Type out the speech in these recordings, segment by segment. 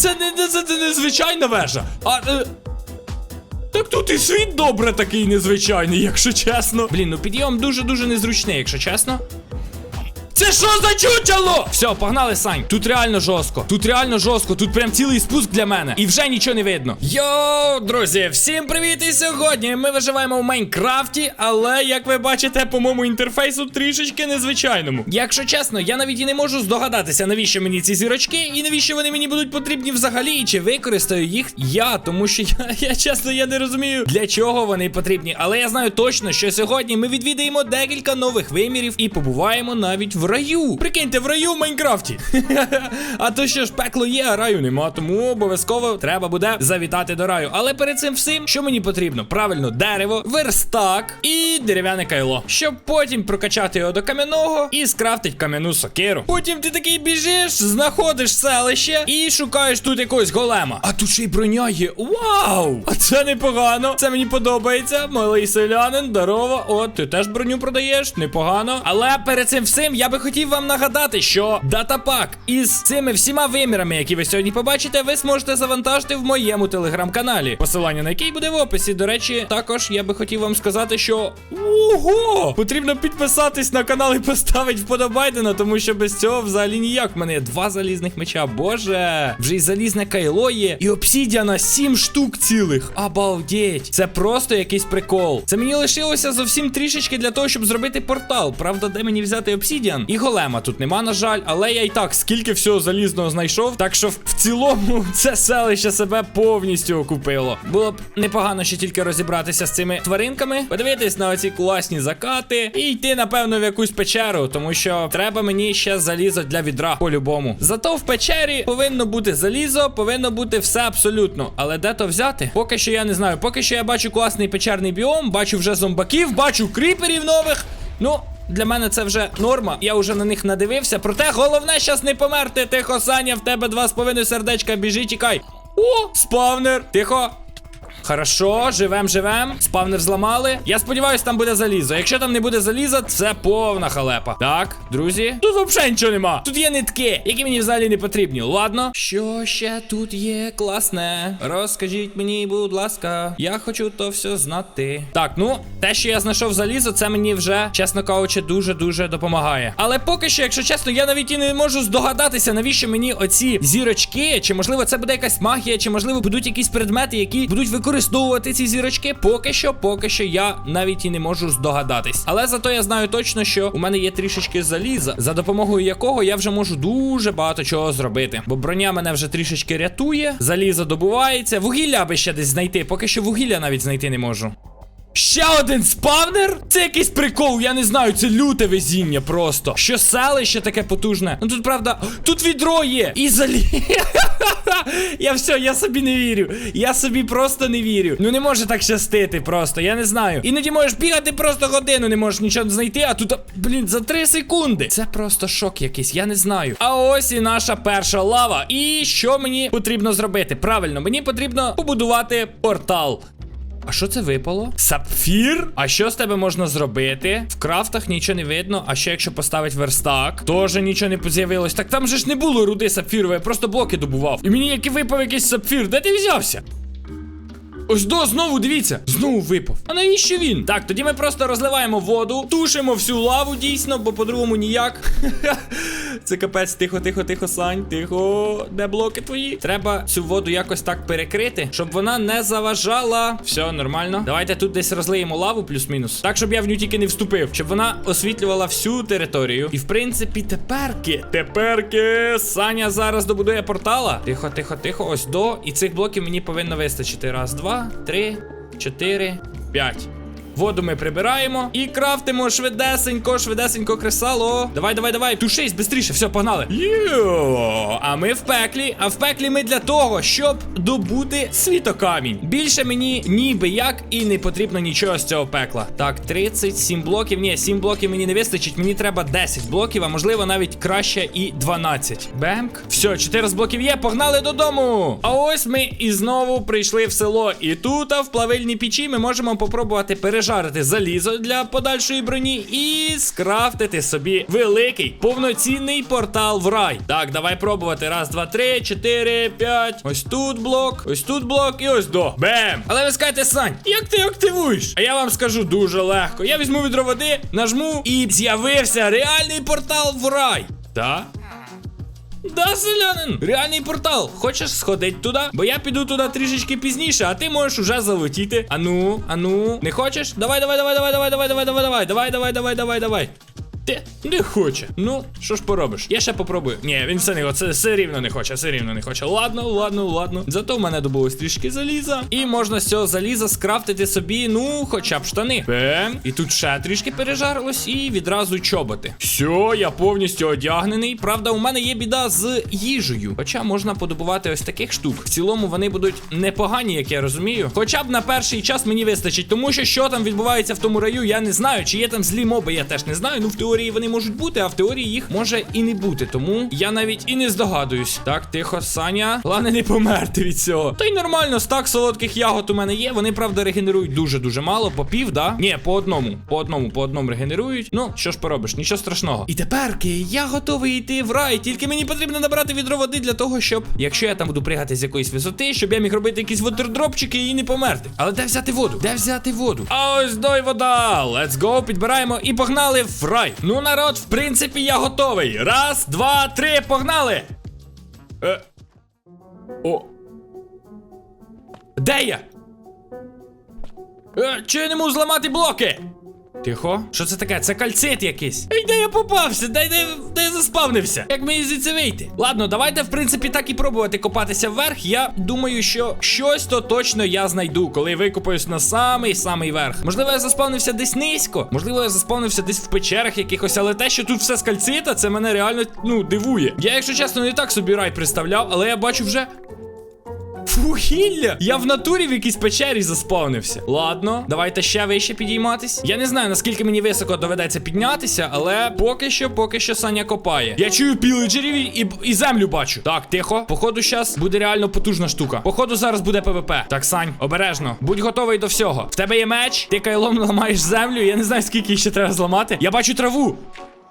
це не, не, це, не незвичайна вежа. А. Е... Так тут і світ добре такий незвичайний, якщо чесно. Блін, ну підйом дуже-дуже незручний, якщо чесно. Це що за чучело? Все, погнали, Сань. Тут реально жорстко. Тут реально жорстко. Тут прям цілий спуск для мене. І вже нічого не видно. Йоу, друзі, всім привіт! І сьогодні ми виживаємо в Майнкрафті, але як ви бачите, по моєму інтерфейсу трішечки незвичайному. Якщо чесно, я навіть і не можу здогадатися, навіщо мені ці зірочки, і навіщо вони мені будуть потрібні взагалі, і чи використаю їх я, тому що я, я чесно я не розумію, для чого вони потрібні. Але я знаю точно, що сьогодні ми відвідаємо декілька нових вимірів і побуваємо навіть в раю. Прикиньте, в раю в Майнкрафті. а то що ж пекло є, а раю нема. Тому обов'язково треба буде завітати до раю. Але перед цим всім, що мені потрібно? Правильно, дерево, верстак і дерев'яне кайло. Щоб потім прокачати його до кам'яного і скрафтить кам'яну сокиру. Потім ти такий біжиш, знаходиш селище і шукаєш тут якогось голема. А тут ще й броня є. Вау! А це непогано. Це мені подобається. Малий селянин, здорово. От, ти теж броню продаєш, непогано. Але перед цим всім я би хотів вам нагадати, що датапак із цими всіма вимірами, які ви сьогодні побачите, ви зможете завантажити в моєму телеграм-каналі. Посилання на який буде в описі. До речі, також я би хотів вам сказати, що ого! Потрібно підписатись на канал і поставити вподобайдена, тому що без цього взагалі ніяк. В мене є два залізних меча. Боже, вже й залізне кайло є, і обсідіана сім штук цілих. Обалдеть. Це просто якийсь прикол. Це мені лишилося зовсім трішечки для того, щоб зробити портал. Правда, де мені взяти обсідіан? І голема тут нема, на жаль, але я і так скільки всього залізного знайшов. Так що в цілому це селище себе повністю окупило. Було б непогано ще тільки розібратися з цими тваринками, подивитись на оці класні закати і йти, напевно, в якусь печеру, тому що треба мені ще залізо для відра по-любому. Зато в печері повинно бути залізо, повинно бути все абсолютно. Але де то взяти? Поки що я не знаю. Поки що я бачу класний печерний біом, бачу вже зомбаків, бачу кріперів нових. Ну. Для мене це вже норма, я вже на них надивився. Проте головне щас не померти. Тихо, Саня, в тебе два з половиною сердечка, біжи, тікай. О, спавнер. Тихо. Хорошо, живем, живем. Спавнер зламали. Я сподіваюся, там буде залізо. Якщо там не буде заліза, це повна халепа. Так, друзі. Тут взагалі нічого нема. Тут є нитки, які мені взагалі не потрібні. Ладно. Що ще тут є класне? Розкажіть мені, будь ласка. Я хочу то все знати. Так, ну, те, що я знайшов залізо, це мені вже, чесно кажучи, дуже-дуже допомагає. Але поки що, якщо чесно, я навіть і не можу здогадатися, навіщо мені оці зірочки. Чи можливо це буде якась магія, чи можливо будуть якісь предмети, які будуть використовувати ці зірочки. Поки що, поки що я навіть і не можу здогадатись. Але зато я знаю точно, що у мене є трішечки заліза, за допомогою якого я вже можу дуже багато чого зробити. Бо броня мене вже трішечки рятує, залізо добувається. Вугілля би ще десь знайти, поки що вугілля навіть знайти не можу. Ще один спавнер? Це якийсь прикол, я не знаю, це люте везіння просто. Що селище таке потужне. Ну тут правда, тут відро є. І залі. Я все, я собі не вірю. Я собі просто не вірю. Ну не може так щастити просто, я не знаю. Іноді можеш бігати просто годину, не можеш нічого знайти, а тут, блін, за 3 секунди. Це просто шок якийсь, я не знаю. А ось і наша перша лава. І що мені потрібно зробити? Правильно, мені потрібно побудувати портал. А що це випало? Сапфір? А що з тебе можна зробити? В крафтах нічого не видно. А ще якщо поставить верстак? Теж нічого не з'явилось. Так там же ж не було руди сапфірової, я просто блоки добував. І мені який випав якийсь сапфір. Де ти взявся? Ось до, знову дивіться, знову випав. А навіщо він? Так, тоді ми просто розливаємо воду, тушимо всю лаву дійсно, бо по-другому ніяк. Це капець, тихо, тихо, тихо, Сань, тихо. Де блоки твої? Треба цю воду якось так перекрити, щоб вона не заважала. Все, нормально. Давайте тут десь розлиємо лаву, плюс-мінус. Так, щоб я в ню тільки не вступив, щоб вона освітлювала всю територію. І в принципі, теперки, теперки, Саня зараз добудує портала. Тихо, тихо, тихо. Ось до. І цих блоків мені повинно вистачити. Раз, два, три, чотири, п'ять. Воду ми прибираємо і крафтимо швидесенько, швидесенько кресало. Давай, давай, давай. Тушись, бистріше, все, погнали. Йо, а ми в пеклі. А в пеклі ми для того, щоб добути світокамінь. Більше мені ніби як і не потрібно нічого з цього пекла. Так, 37 блоків. Ні, 7 блоків мені не вистачить. Мені треба 10 блоків, а можливо навіть краще і 12. Бемк. Все, 4 з блоків є, погнали додому. А ось ми і знову прийшли в село. І тут, а в плавильній печі, ми можемо попробувати пережити пережарити залізо для подальшої броні і скрафтити собі великий повноцінний портал в рай. Так, давай пробувати. Раз, два, три, чотири, п'ять. Ось тут блок, ось тут блок і ось до. Бем! Але ви скажете, Сань, як ти активуєш? А я вам скажу дуже легко. Я візьму відро води, нажму і з'явився реальний портал в рай. Так? Да, селянин, реальний портал. Хочеш сходить туди? Бо я піду туди трішечки пізніше, а ти можеш уже залетіти. Ану, ану, не хочеш? Давай, давай, давай, давай, давай, давай, давай, давай, давай, давай, давай, давай, давай, давай. Ти не хоче. Ну, що ж поробиш? Я ще попробую. Ні, він все не хоче, все рівно не хоче, все рівно не хоче. Ладно, ладно, ладно. Зато в мене добулось трішки заліза. І можна з цього заліза скрафтити собі, ну, хоча б штани. Бем. І тут ще трішки пережарилось, і відразу чоботи. Все, я повністю одягнений. Правда, у мене є біда з їжею. Хоча можна подобувати ось таких штук. В цілому вони будуть непогані, як я розумію. Хоча б на перший час мені вистачить, тому що що там відбувається в тому раю, я не знаю. Чи є там злі моби, я теж не знаю. Ну, в теорії вони можуть бути, а в теорії їх може і не бути. Тому я навіть і не здогадуюсь. Так, тихо, Саня. Головне не померти від цього. Та й нормально, стак солодких ягод у мене є. Вони, правда, регенерують дуже-дуже мало. По пів, да? Ні, по одному. По одному, по одному регенерують. Ну, що ж поробиш, нічого страшного. І теперки я готовий йти в рай. Тільки мені потрібно набрати відро води для того, щоб, якщо я там буду пригати з якоїсь висоти, щоб я міг робити якісь водордропчики і не померти. Але де взяти воду? Де взяти воду? А ось дой вода. Let's go, підбираємо і погнали в рай. Ну, народ, в принципі, я готовий. Раз, два, три, погнали. Е. О. Де я? Е, чи я не можу зламати блоки? Тихо. Що це таке? Це кальцит якийсь. Ей, де я попався? Де, де, де я заспавнився? Як мені звідси вийти? Ладно, давайте, в принципі, так і пробувати копатися вверх. Я думаю, що щось то точно я знайду, коли викопаюсь на самий самий верх. Можливо, я заспавнився десь низько. Можливо, я заспавнився десь в печерах якихось, але те, що тут все з кальцита, це мене реально ну дивує. Я, якщо чесно, не так собі рай представляв, але я бачу вже. Вугілля! Я в натурі в якійсь печері заспавнився. Ладно, давайте ще вище підійматись. Я не знаю, наскільки мені високо доведеться піднятися, але поки що, поки що Саня копає. Я чую піледжерів і, і землю бачу. Так, тихо. Походу, зараз буде реально потужна штука. Походу, зараз буде ПВП. Так, Сань, обережно. Будь готовий до всього. В тебе є меч, ти кайлом ламаєш землю. Я не знаю, скільки її ще треба зламати. Я бачу траву.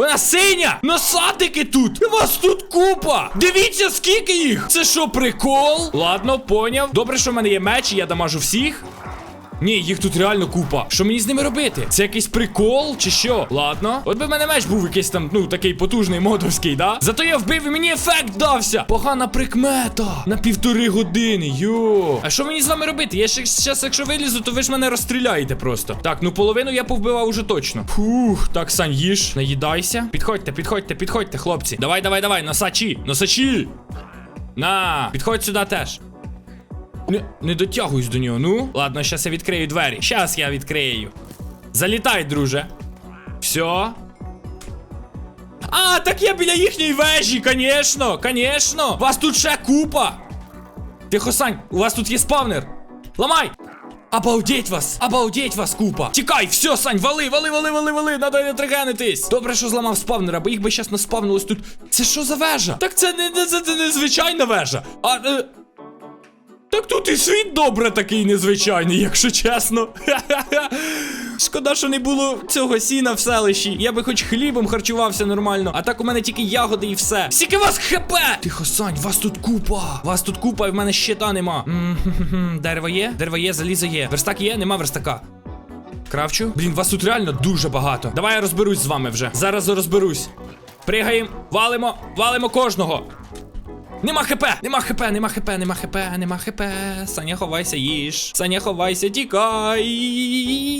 Вона синя! Насадики тут! Вас тут купа! Дивіться, скільки їх! Це що, прикол? Ладно, поняв. Добре, що в мене є меч, і я дамажу всіх. Ні, їх тут реально купа. Що мені з ними робити? Це якийсь прикол чи що? Ладно. От би в мене меч був якийсь там, ну, такий потужний модовський, да? Зато я вбив і мені ефект дався. Погана прикмета. На півтори години. Йо. А що мені з вами робити? Я ще зараз, якщо вилізу, то ви ж мене розстріляєте просто. Так, ну половину я повбивав уже точно. Фух, так, Сань, їж, наїдайся. Підходьте, підходьте, підходьте, хлопці. Давай, давай, давай, носачі, носачі. На, підходь сюди теж. Не, не дотягуюсь до нього. Ну, ладно, щас я відкрию двері. Щас я відкрию. Залітай, друже. Все. А, так я біля їхньої вежі, конечно, конечно. Вас тут ще купа. Тихо, Сань, у вас тут є спавнер. Ламай! Обалдеть вас! Обалдеть вас, купа! Тікай, все, Сань, вали, вали, вали, вали, вали, надо не тригенитись. Добре, що зламав спавнера, бо їх би щас наспавнилось тут. Це що за вежа? Так це не, це, це не звичайна вежа. А. Е... Так тут і світ добре такий незвичайний, якщо чесно. Шкода, що не було цього сіна в селищі. Я би хоч хлібом харчувався нормально. А так у мене тільки ягоди і все. Скільки вас хп! Тихо, Сань, вас тут купа. Вас тут купа, і в мене щита нема. Дерево є? Дерево є, залізо є. Верстак є, нема верстака. Кравчу? Блін, вас тут реально дуже багато. Давай я розберусь з вами вже. Зараз розберусь. Пригаємо, валимо, валимо кожного. Нема хп, нема хп, нема хп, нема хп, нема хп. Саня, ховайся, їж. Саня, ховайся, тікай.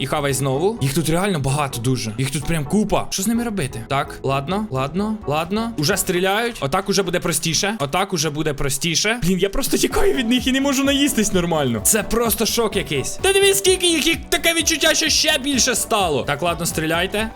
І хавай знову. Їх тут реально багато дуже. Їх тут прям купа. Що з ними робити? Так, ладно, ладно, ладно. Уже стріляють. Отак уже буде простіше. Отак уже буде простіше. Блін, я просто тікаю від них і не можу наїстись нормально. Це просто шок якийсь. Та дивись, скільки їх, їх таке відчуття, що ще більше стало. Так, ладно, стріляйте.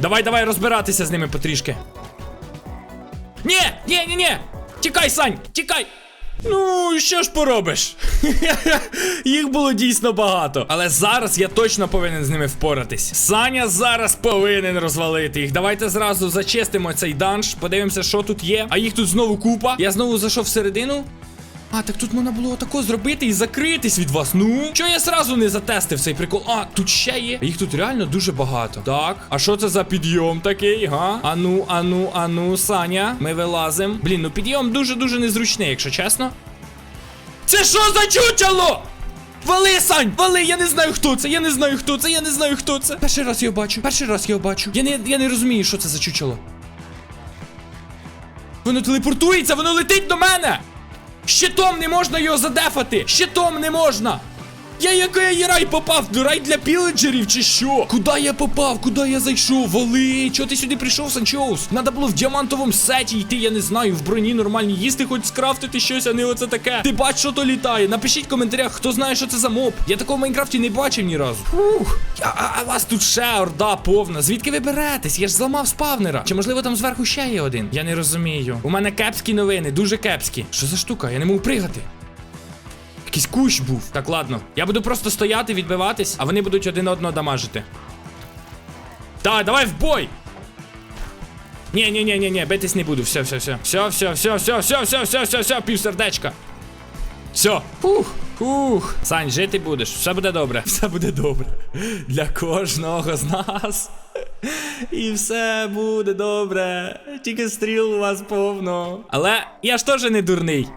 Давай, давай розбиратися з ними потрішки. Ні, ні, ні, ні. Тікай, Сань, тікай. Ну, що ж поробиш? Їх було дійсно багато. Але зараз я точно повинен з ними впоратись. Саня зараз повинен розвалити їх. Давайте зразу зачистимо цей данж, подивимося, що тут є. А їх тут знову купа. Я знову зайшов всередину. А, так тут можна було тако зробити і закритись від вас. Ну, чого я зразу не затестив цей прикол? А, тут ще є. Їх тут реально дуже багато. Так, а що це за підйом такий, га? Ану, ану, ану, Саня. Ми вилазим. Блін, ну підйом дуже-дуже незручний, якщо чесно. Це що за чучело? Вали, Сань! Вали, я не знаю, хто це, я не знаю, хто це, я не знаю, хто це. Перший раз його бачу, перший раз його бачу. Я не, я не розумію, що це за чучело. Воно телепортується, воно летить до мене! Щитом не можна його задефати! Щитом не можна! Я який рай попав? Рай для піледжерів чи що? Куди я попав? Куди я зайшов? Вали! Чого ти сюди прийшов, Санчоус? Надо було в діамантовому сеті йти, я не знаю, в броні нормальні їсти, хоч скрафтити щось, а не оце таке. Ти бач, що то літає. Напишіть в коментарях, хто знає, що це за моб. Я такого в Майнкрафті не бачив ні разу. Фух. А, а, а вас тут ще орда повна. Звідки ви беретесь? Я ж зламав спавнера. Чи можливо там зверху ще є один? Я не розумію. У мене кепські новини, дуже кепські. Що за штука? Я не можу пригати. Якийсь кущ був. Так, ладно. Я буду просто стояти, відбиватись, а вони будуть один одного дамажити. Так, давай в бой! Ні, ні, ні, ні, ні, битись не буду. Все, все, все. Все, все, все, все, все, все, все, все, все, пів сердечка. Все. Фух. Фух. Сань, жити будеш. Все буде добре. Все буде добре. Для кожного з нас. І все буде добре. Тільки стріл у вас повно. Але я ж теж не дурний.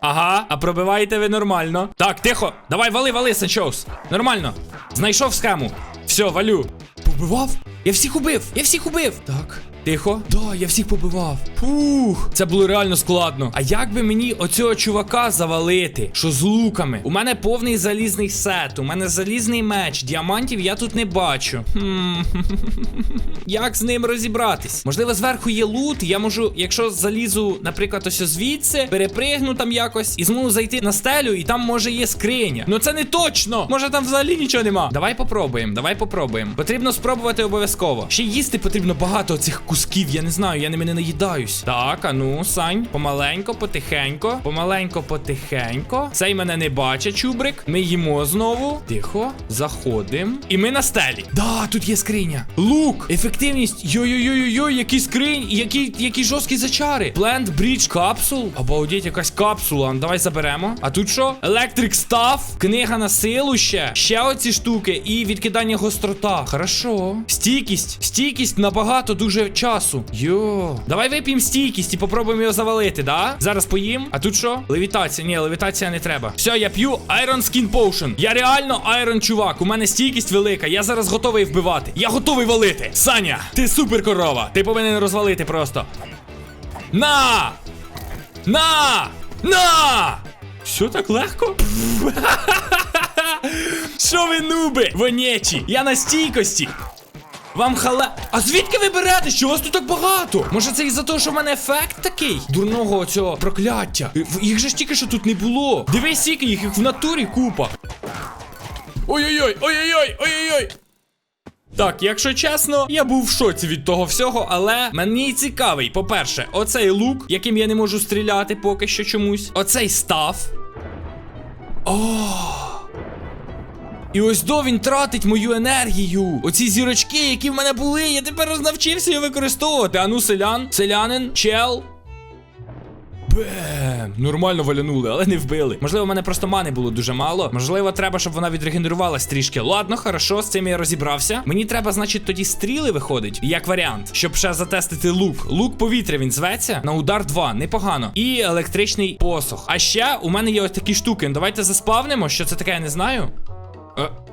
Ага, а пробиваєте ви нормально. Так, тихо. Давай, вали, вали, Санчоус. Нормально. Знайшов схему. Все, валю. Побивав? Я всіх убив! Я всіх убив! Так. Тихо. Да, я всіх побивав. Фух, це було реально складно. А як би мені оцього чувака завалити? Що з луками? У мене повний залізний сет, у мене залізний меч, діамантів я тут не бачу. Хм. Як з ним розібратись? Можливо, зверху є лут. Я можу, якщо залізу, наприклад, ось звідси, перепригну там якось і зможу зайти на стелю, і там може є скриня. Ну це не точно. Може там взагалі нічого нема. Давай попробуємо, давай попробуємо. Потрібно спробувати обов'язково. Ще їсти потрібно багато цих кусків. Я не знаю, я ними не наїдаюсь. Так, а ну, Сань, помаленько, потихенько, помаленько, потихенько. Цей мене не бачить, чубрик. Ми їмо знову. Тихо, заходимо. І ми на стелі. Да, тут є скриня. Лук, ефективність. Йой-йой-йой-йой, які скринь, які, які жорсткі зачари. Plant Bridge Capsule. Обалдеть, якась капсула. Ну, Давай заберемо. А тут що? Electric Staff, книга на силу ще. Ще оці штуки і відкидання гострота. Хорошо. Стійкість. Стійкість набагато дуже часу. Йо. Давай вип'ємо стійкість і попробуємо його завалити, да? Зараз поїм. А тут що? Левітація. Ні, левітація не треба. Все, я п'ю Iron Skin Potion. Я реально Iron чувак. У мене стійкість велика. Я зараз готовий вбивати. Я готовий валити. Саня, ти супер корова. Ти повинен розвалити просто. На! На! На! Що так легко? Що ви нуби? Вонєчі! Я на стійкості! Вам хале. А звідки ви берете? Що вас тут так багато? Може це із-за того, що в мене ефект такий? Дурного цього прокляття. Е, Їх же ж тільки що тут не було. Дивись, скільки їх, в натурі купа. Ой-ой-ой, ой-ой-ой, ой-ой-ой. Так, якщо чесно, я був в шоці від того всього, але мені цікавий, по-перше, оцей лук, яким я не можу стріляти поки що чомусь. Оцей став. І ось до він тратить мою енергію. Оці зірочки, які в мене були, я тепер навчився її використовувати. Ану, селян, селянин, чел. Бем! Нормально валянули, але не вбили. Можливо, в мене просто мани було дуже мало. Можливо, треба, щоб вона відрегенерувалась трішки. Ладно, хорошо, з цим я розібрався. Мені треба, значить, тоді стріли виходить, як варіант, щоб ще затестити лук. Лук повітря він зветься. На удар 2, непогано. І електричний посох. А ще у мене є ось такі штуки. Давайте заспавнимо. Що це таке, я не знаю.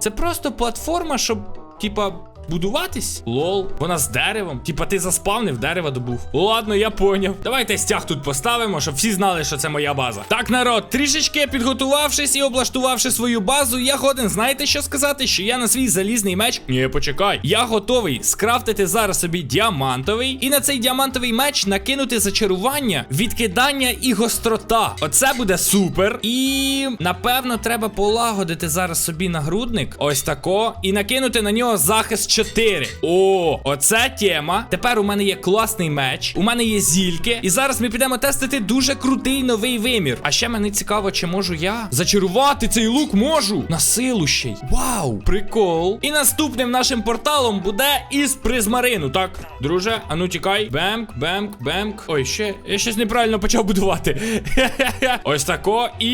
Це просто платформа, щоб, типа, будуватись. Лол. Вона з деревом. Типа ти заспавнив, дерево добув. Ладно, я поняв. Давайте стяг тут поставимо, щоб всі знали, що це моя база. Так, народ, трішечки підготувавшись і облаштувавши свою базу, я годен, знаєте, що сказати? Що я на свій залізний меч. Ні, почекай. Я готовий скрафтити зараз собі діамантовий. І на цей діамантовий меч накинути зачарування, відкидання і гострота. Оце буде супер. І напевно треба полагодити зараз собі нагрудник. Ось тако. І накинути на нього захист 4. О, оце тема. Тепер у мене є класний меч, у мене є зільки. І зараз ми підемо тестити дуже крутий новий вимір. А ще мене цікаво, чи можу я зачарувати цей лук можу. На силу ще й. Вау, прикол. І наступним нашим порталом буде із призмарину. Так, друже, ану тікай. Бемк, бемк, бемк. Ой, ще я щось неправильно почав будувати. Ось тако. І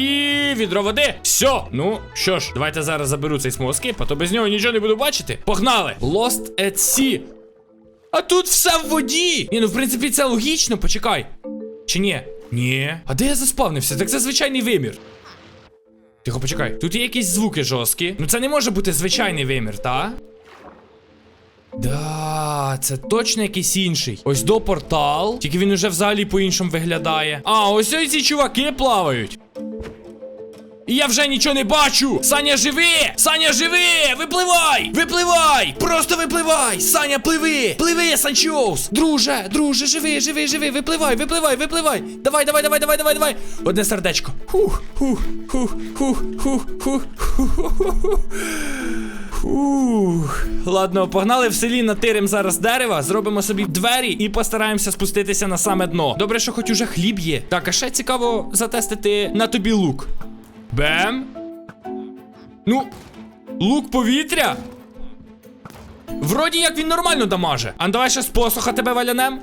відро води. Все. Ну що ж, давайте зараз заберу цей смоскип, а то без нього нічого не буду бачити. Погнали! Lost at Sea. А тут все в воді. Ні, ну в принципі це логічно, почекай. Чи ні? Ні. А де я заспавнився? Так це звичайний вимір. Тихо, почекай. Тут є якісь звуки жорсткі. Ну це не може бути звичайний вимір, та? Да, це точно якийсь інший. Ось до портал. Тільки він уже взагалі по-іншому виглядає. А, ось ці чуваки плавають. І я вже нічого не бачу! Саня, живи! Саня, живи! Випливай! Випливай! Просто випливай! Саня, пливи! Пливи, Санчоус! Друже, друже, живи, живи, живи! Випливай, випливай, випливай! Давай, давай, давай, давай, давай, давай! Одне сердечко. Хух, хух, хух, хух, хух, хух, хух. Фух. Ладно, погнали в селі натирим зараз дерева, зробимо собі двері і постараємося спуститися на саме дно. Добре, що хоч уже хліб є. Так, а ще цікаво затестити на тобі лук. Бем. Ну, лук повітря. Вроді як він нормально дамаже. А ну давай ще з посоха тебе валянем.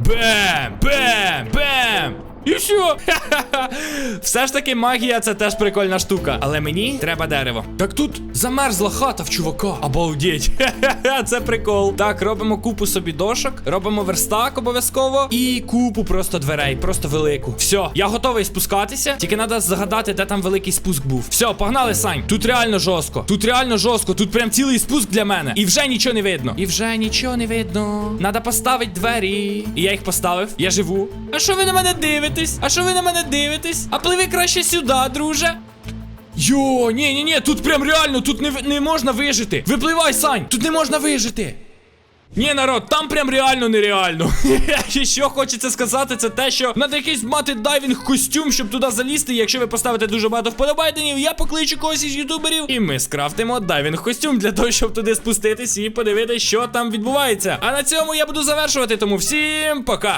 Бем! Бем! Бем! І. Ха-ха-ха. Все ж таки магія це теж прикольна штука. Але мені треба дерево. Так тут замерзла хата в чувака. Обалдеть. Це прикол. Так, робимо купу собі дошок, робимо верстак обов'язково. І купу просто дверей, просто велику. Все, я готовий спускатися. Тільки треба загадати, де там великий спуск був. Все, погнали, Сань. Тут реально жорстко. Тут реально жорстко. Тут прям цілий спуск для мене. І вже нічого не видно. І вже нічого не видно. Надо поставити двері. І я їх поставив. Я живу. А що ви на мене дивитесь? А що ви на мене дивитесь? А пливи краще сюди, друже. Йо, ні, ні, ні, тут прям реально, тут не, не можна вижити. Випливай, Сань, тут не можна вижити. Ні, народ, там прям реально нереально. І що хочеться сказати, це те, що треба якийсь мати дайвінг костюм, щоб туди залізти. Якщо ви поставите дуже багато вподобайденів, я покличу когось із ютуберів. І ми скрафтимо дайвінг костюм для того, щоб туди спуститись і подивитися, що там відбувається. А на цьому я буду завершувати. Тому всім пока.